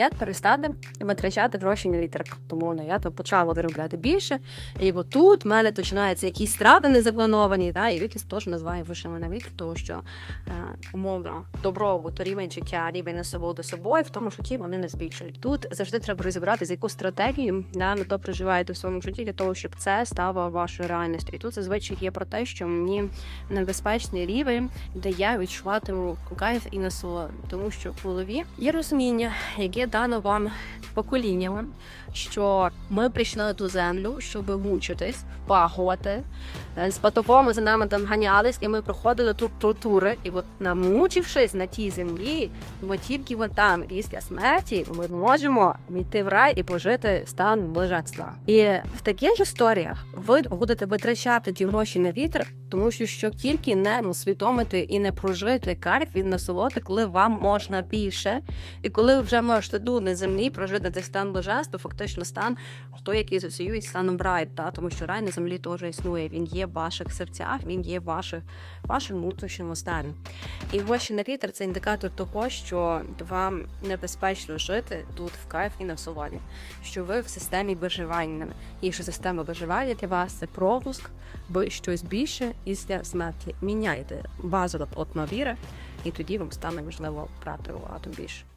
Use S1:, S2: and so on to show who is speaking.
S1: Я перестати витрачати гроші на літер. Тому ну, я то почала виробляти більше. І от тут в мене починаються якісь страти незаплановані, та, і Вікіс теж називає вищими на вік, тому що е, умовно добробут, рівень життя, рівень насолоди собою в тому житті вони не збільшують. Тут завжди треба розібратися, яку стратегію да, на то проживаєте в своєму житті для того, щоб це стало вашою реальністю. І тут зазвичай є про те, що мені небезпечний рівень, де я відчуватиму кайф і насолоду, тому що в голові є розуміння, яке дано вам поколіннями, що ми прийшли на ту землю, щоб мучитись, пагувати. Е, З батогом за нами там ганялись, і ми проходили тут тортури. І от намучившись на тій землі, ми тільки от там, після смерті, ми можемо війти в рай і пожити стан блаженства. І в таких історіях ви будете витрачати ті гроші на вітер, тому що щоб тільки не усвідомити і не прожити кайф від насолоди, коли вам можна більше, і коли ви вже можете ду на землі прожити цей стан блаженства, фактично стан, той, який асоціює станом рай, та тому що рай на землі теж існує. Він є в ваших серцях, він є в ваших вашому внутрішньому стані. І гроші на літер це індикатор того, що вам небезпечно жити тут в кайф і насолоді, що ви в системі виживання. І що система виживання для вас це пропуск бо щось більше після смерті. Міняйте базу от на віри, і тоді вам стане можливо брати багато більше.